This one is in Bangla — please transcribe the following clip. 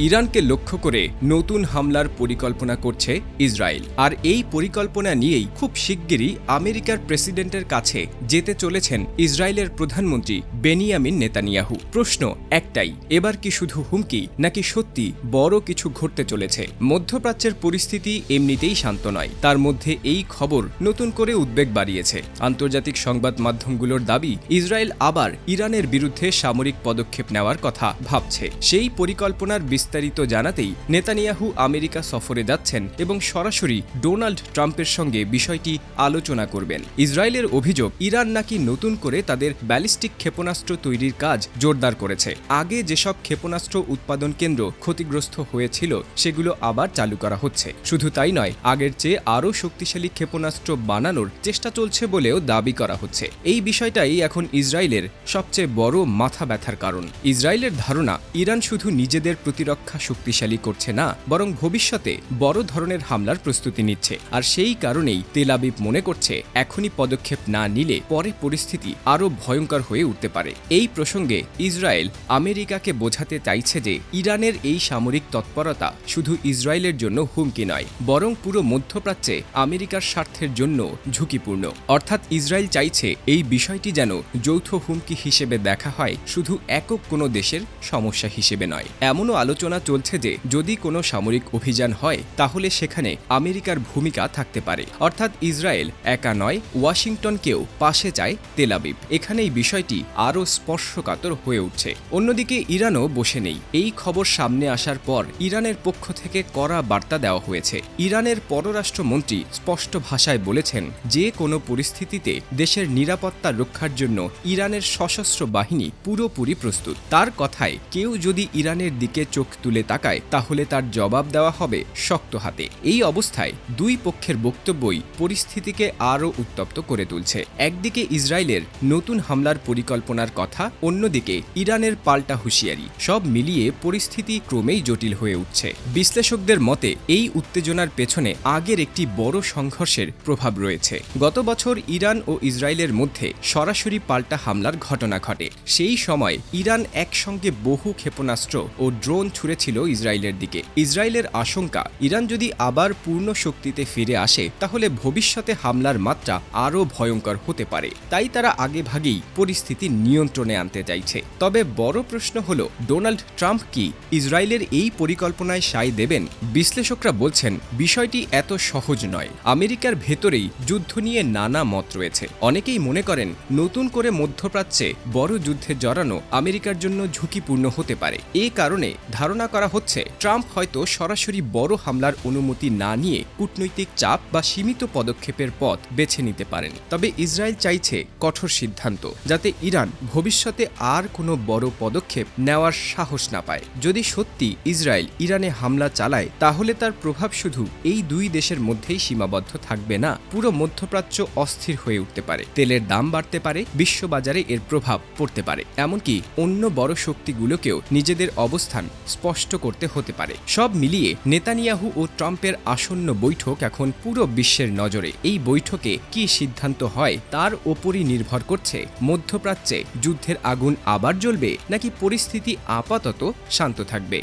ইরানকে লক্ষ্য করে নতুন হামলার পরিকল্পনা করছে ইসরায়েল। আর এই পরিকল্পনা নিয়েই খুব শিগগিরই আমেরিকার প্রেসিডেন্টের কাছে যেতে চলেছেন ইসরায়েলের প্রধানমন্ত্রী বেনিয়ামিন নেতানিয়াহু। প্রশ্ন একটাই, এবার কি শুধু হুমকি, নাকি সত্যি বড় কিছু ঘটতে চলেছে? মধ্যপ্রাচ্যের পরিস্থিতি এমনিতেই শান্ত নয়। তার মধ্যে এই খবর নতুন করে উদ্বেগ বাড়িয়েছে। আন্তর্জাতিক সংবাদ মাধ্যমগুলোর দাবি, ইসরায়েল আবার ইরানের বিরুদ্ধে সামরিক পদক্ষেপ নেওয়ার কথা ভাবছে। সেই পরিকল্পনার বিস্তারিত জানাতেই নেতানিয়াহু আমেরিকা সফরে যাচ্ছেন এবং সরাসরি ডোনাল্ড ট্রাম্পের সঙ্গে বিষয়টি আলোচনা করবেন। ইসরায়েলের অভিযোগ, ইরান নাকি নতুন করে তাদের ব্যালিস্টিক ক্ষেপণাস্ত্র তৈরির কাজ জোরদার করেছে। আগে যেসব ক্ষেপণাস্ত্র উৎপাদন কেন্দ্র ক্ষতিগ্রস্ত হয়েছিল, সেগুলো আবার চালু করা হচ্ছে। শুধু তাই নয়, আগের চেয়ে আরও শক্তিশালী ক্ষেপণাস্ত্র বানানোর চেষ্টা চলছে বলেও দাবি করা হচ্ছে। এই বিষয়টাই এখন ইসরায়েলের সবচেয়ে বড় মাথা ব্যথার কারণ। ইসরায়েলের ধারণা, ইরান শুধু নিজেদের প্রতিরক্ষা শক্তিশালী করছে না, বরং ভবিষ্যতে বড় ধরনের হামলার প্রস্তুতি নিচ্ছে। আর সেই কারণেই তেল আবিব মনে করছে, এখনই পদক্ষেপ না নিলে পরে পরিস্থিতি আরও ভয়ঙ্কর হয়ে উঠতে পারে। এই প্রসঙ্গে ইসরায়েল আমেরিকাকে বোঝাতে চাইছে যে, ইরানের এই সামরিক তৎপরতা শুধু ইসরায়েলের জন্য হুমকি নয়, বরং পুরো মধ্যপ্রাচ্যে আমেরিকার স্বার্থের জন্য ঝুঁকিপূর্ণ। অর্থাৎ ইসরায়েল চাইছে এই বিষয়টি যেন যৌথ হুমকি হিসেবে দেখা হয়, শুধু একক কোনো দেশের সমস্যা হিসেবে নয়। এমনও আলোচনা চলছে যে যদি কোনো সামরিক অভিযান হয়, তাহলে সেখানে আমেরিকার ভূমিকা থাকতে পারে। অর্থাৎ ইসরায়েল একা নয়, ওয়াশিংটনকেও পাশে চায় তেলাবিব এই বিষয়টি আরও স্পর্শকাতর হয়ে উঠছে। অন্যদিকে ইরানও বসে নেই। এই খবর সামনে আসার পর ইরানের পক্ষ থেকে কড়া বার্তা দেওয়া হয়েছে। ইরানের পররাষ্ট্রমন্ত্রী স্পষ্ট ভাষায় বলেছেন যে, কোনো পরিস্থিতিতে দেশের নিরাপত্তা রক্ষার জন্য ইরানের সশস্ত্র বাহিনী পুরোপুরি প্রস্তুত। তার কথায় কেউ যদি ইরানের দিকে চোখ তুলে তাকায়, তাহলে তার জবাব দেওয়া হবে শক্ত হাতে। এই অবস্থায় দুই পক্ষের বক্তব্যই পরিস্থিতিকে আরও উত্তপ্ত করে তুলছে। একদিকে ইসরায়েলের নতুন হামলার পরিকল্পনার কথা, অন্যদিকে ইরানের পাল্টা হুঁশিয়ারি। সব মিলিয়ে পরিস্থিতি ক্রমেই জটিল হয়ে উঠছে। বিশ্লেষকদের মতে, এই উত্তেজনার পেছনে আগের একটি বড় সংঘর্ষের প্রভাব রয়েছে। গত বছর ইরান ও ইসরায়েলের মধ্যে সরাসরি পাল্টা হামলার ঘটনা ঘটে। সেই সময় ইরান একসঙ্গে বহু ক্ষেপণাস্ত্র ও ড্রোন ছুড়েছিল ইসরায়েলের দিকে। ইসরায়েলের আশঙ্কা, ইরান যদি আবার পূর্ণ শক্তিতে ফিরে আসে, তাহলে ভবিষ্যতে হামলার মাত্রা আরও ভয়ঙ্কর হতে পারে। তাই তারা আগেভাগেই পরিস্থিতি নিয়ন্ত্রণে আনতে চাইছে। তবে বড় প্রশ্ন হল, ডোনাল্ড ট্রাম্প কি ইসরায়েলের এই পরিকল্পনায় সায় দেবেন? বিশ্লেষকরা বলছেন, বিষয়টি এত সহজ নয়। আমেরিকার ভেতরেই যুদ্ধ নিয়ে নানা মত রয়েছে। অনেকেই মনে করেন, নতুন করে মধ্যপ্রাচ্যে বড় যুদ্ধে জড়ানো আমেরিকার জন্য ঝুঁকিপূর্ণ হতে পারে। এ কারণে ধারণা করা হচ্ছে, ট্রাম্প হয়তো সরাসরি বড় হামলার অনুমতি না নিয়ে কূটনৈতিক চাপ বা সীমিত পদক্ষেপের পথ বেছে নিতে পারেন। তবে ইসরায়েল চাইছে কঠোর সিদ্ধান্ত, যাতে ইরান ভবিষ্যতে আর কোনো বড় পদক্ষেপ নেওয়ার সাহস না পায়। যদি সত্যি ইসরায়েল ইরানে হামলা চালায়, তাহলে তার প্রভাব শুধু এই দুই দেশের মধ্যেই সীমাবদ্ধ থাকবে না, পুরো মধ্যপ্রাচ্য অস্থির হয়ে উঠতে পারে। তেলের দাম বাড়তে পারে, বিশ্ববাজারে এর প্রভাব পড়তে পারে। এমনকি অন্য বড় শক্তিগুলোকেও নিজেদের অবস্থান স্পষ্ট করতে হতে পারে। সব মিলিয়ে নেতানিয়াহু ও ট্রাম্পের আসন্ন বৈঠক এখন পুরো বিশ্বের নজরে। এই বৈঠকে কি সিদ্ধান্ত হয় তার ওপরই নির্ভর করছে মধ্যপ্রাচ্যে যুদ্ধের আগুন আবার জ্বলবে নাকি পরিস্থিতি আপাতত শান্ত থাকবে।